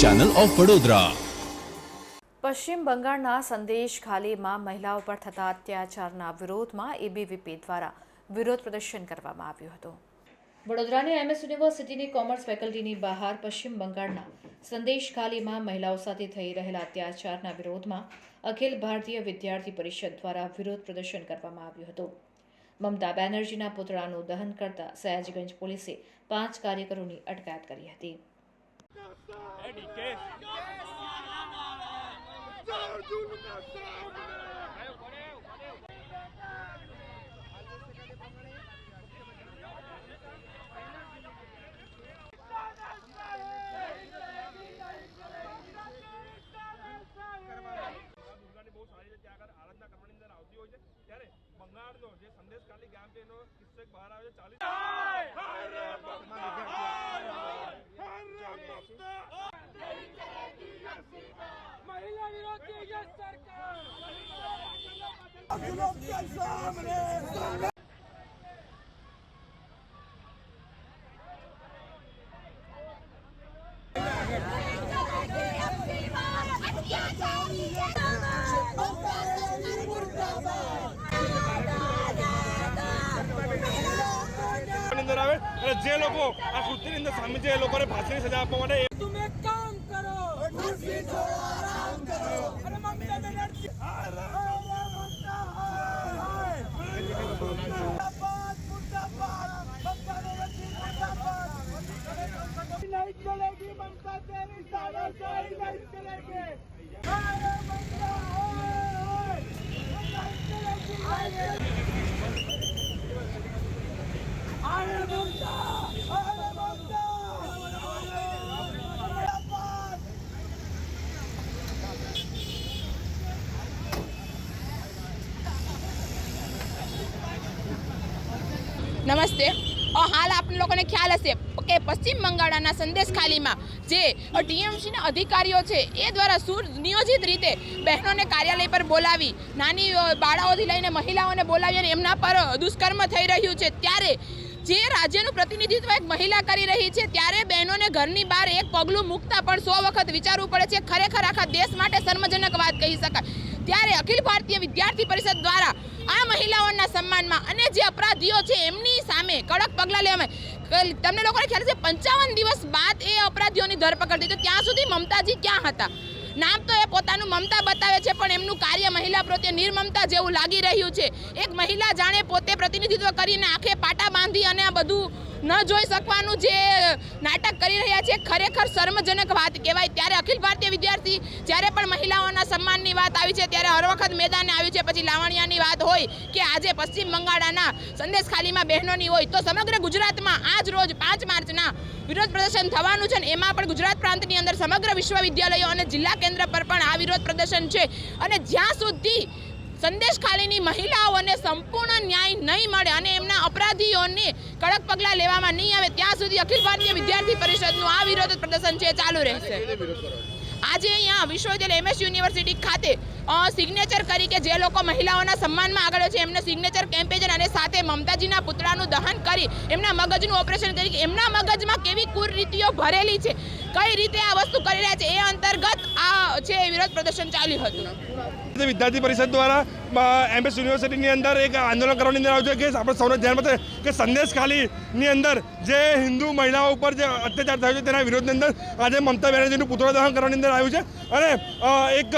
Channel of Vadodara પશ્ચિમ બંગાળના સંદેશ ખાલીમાં મહિલાઓ પર થતા અત્યાચારના વિરોધમાં એબીવીપી દ્વારા વિરોધ પ્રદર્શન કરવામાં આવ્યું હતું. વડોદરાની એમએસ યુનિવર્સિટીની કોમર્સ ફેકલ્ટીની બહાર પશ્ચિમ બંગાળના સંદેશ ખાલીમાં મહિલાઓ સાથે થઈ રહેલા અત્યાચારના વિરોધમાં અખિલ ભારતીય વિદ્યાર્થી પરિષદ દ્વારા વિરોધ પ્રદર્શન કરવામાં આવ્યું હતું. મમતા બેનર્જીના પુતળાનું દહન કરતા સયાજગંજ પોલીસે પાંચ કાર્યકરોની અટકાયત કરી હતી. દુર્ગાની બહુ સારી છે ત્યાં આગળ આરાધના કરવાની અંદર આવતી હોય છે ત્યારે બંગાળનો જે એનો કિસ્સો બહાર આવે છે ચાલીસ મહિલા વિરોધી સરકાર. જે લોકો આ કૃત્યની અંદર સામે છે એ લોકોને ફાંસીની સજા આપવા માટે तुम एक काम करो कुर्सी छोड़ो आराम करो अरे ममता बनर्जी अरे ममता हाय मुर्दाबाद मुर्दाबाद ममता बनर्जी मुर्दाबाद नहीं चलेगी ममता तेरी तानाशाही नहीं चलेगी अरे ममता हाय नहीं चलेगी નમસ્તે. હાલ આપને લોકોને ખ્યાલ હશે. કે પશ્ચિમ બંગાળના સંદેશ ખાલીમાં જે ટીએમસીના અધિકારીઓ છે, એ દ્વારા સુનિયોજિત રીતે બહેનોને કાર્યાલય પર બોલાવી, નાની બાળાઓથી લઈને મહિલાઓને બોલાવી અને એમના પર દુષ્કર્મ થઈ રહ્યું છે. ત્યારે જે રાજ્યનું પ્રતિનિધિત્વ એક મહિલા કરી રહી છે, ત્યારે બહેનોને ઘરની બહાર એક પગલું મૂકતા પણ સો વખત વિચારવું પડે છે. ખરેખર આખા દેશ માટે શર્મજનક વાત કહી શકાય. ત્યારે અખિલ ભારતીય વિદ્યાર્થી પરિષદ દ્વારા આ મહિલાઓના સન્માનમાં અને જે અપરાધીઓ છે એમની સામે કડક પગલાં લેવામાં તમને લોકોને ખ્યાલ છે, પંચાવન દિવસ બાદ એ અપરાધીઓની ધરપકડ થઈ. તો ત્યાં સુધી મમતાજી ક્યાં હતા? નામ તો એ પોતાનું મમતા બતાવે છે, પણ એમનું કાર્ય મહિલા પ્રત્યે નિર્મમતા જેવું લાગી રહ્યું છે. એક મહિલા જાણે પોતે પ્રતિનિધિત્વ કરીને આંખે પાટા બાંધી અને આ બધું ન જોઈ શકવાનું જે નાટક કરી રહ્યા છે, ખરેખર શર્મજનક વાત કહેવાય. ત્યારે અખિલ ભારતીય વિદ્યાર્થી જ્યારે પણ મહિલાઓના સન્માનની વાત આવી છે, ત્યારે હર વખત મેદાને આવી છે. પછી લાવણિયાની વાત હોય કે આજે પશ્ચિમ બંગાળના સંદેશ ખાલીમાં બહેનોની હોય, તો સમગ્ર ગુજરાતમાં આજ રોજ પાંચ માર્ચના વિરોધ પ્રદર્શન થવાનું છે ને એમાં પણ ગુજરાત પ્રાંતની અંદર સમગ્ર વિશ્વવિદ્યાલયો અને જિલ્લા કેન્દ્ર પર પણ આ વિરોધ પ્રદર્શન છે. અને જ્યાં સુધી સંદેશ ખાલીની મહિલાઓને સંપૂર્ણ ન્યાય નહીં મળે અને એમના અપરાધીઓને કડક પગલાં લેવામાં નહીં આવે, ત્યાં સુધી અખિલ ભારતીય વિદ્યાર્થી પરિષદનું આ વિરોધ પ્રદર્શન છે ચાલુ રહેશે. આજે અહીંયા વિશ્વવિદ્યાલય એમએસ યુનિવર્સિટી ખાતે સિગ્નેચર કરી કે જે લોકો મહિલાઓના સન્માનમાં આગળ છે, એમને સિગ્નેચર કેમ્પેજન અને સાથે મમતાજીના પુતળાનું દહન કરી, એમના મગજનું ઓપરેશન કરી એમના મગજમાં કેવી કુરરીતિઓ ભરેલી છે, કઈ રીતે આ વસ્તુ કરી રહ્યા છે, એ અંતર્ગત પ્રદર્શન ચાલ્યું હતું. વિદ્યાર્થી પરિષદ દ્વારા એમએસ યુનિવર્સિટીની અંદર એક આંદોલન કરવાની અંદર આવ્યું છે કે આપણે સૌને ધ્યાનમાં છે કે સંદેશ ખાલીની અંદર જે હિન્દુ મહિલાઓ ઉપર જે અત્યાચાર થયો છે તેના વિરોધની અંદર આજે મમતા બેનર્જીનું પુતળા દહન કરવાની અંદર આવ્યું છે. અને એક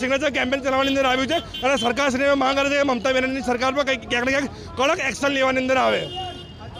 સિગ્નેચર કેમ્પેન ચલાવવાની અંદર આવ્યું છે. અને સરકારશ્રીને માંગ કરે છે કે મમતા બેનર્જીની સરકાર પર કંઈક, ક્યાંક ને ક્યાંક કડક એક્શન લેવાની અંદર આવે.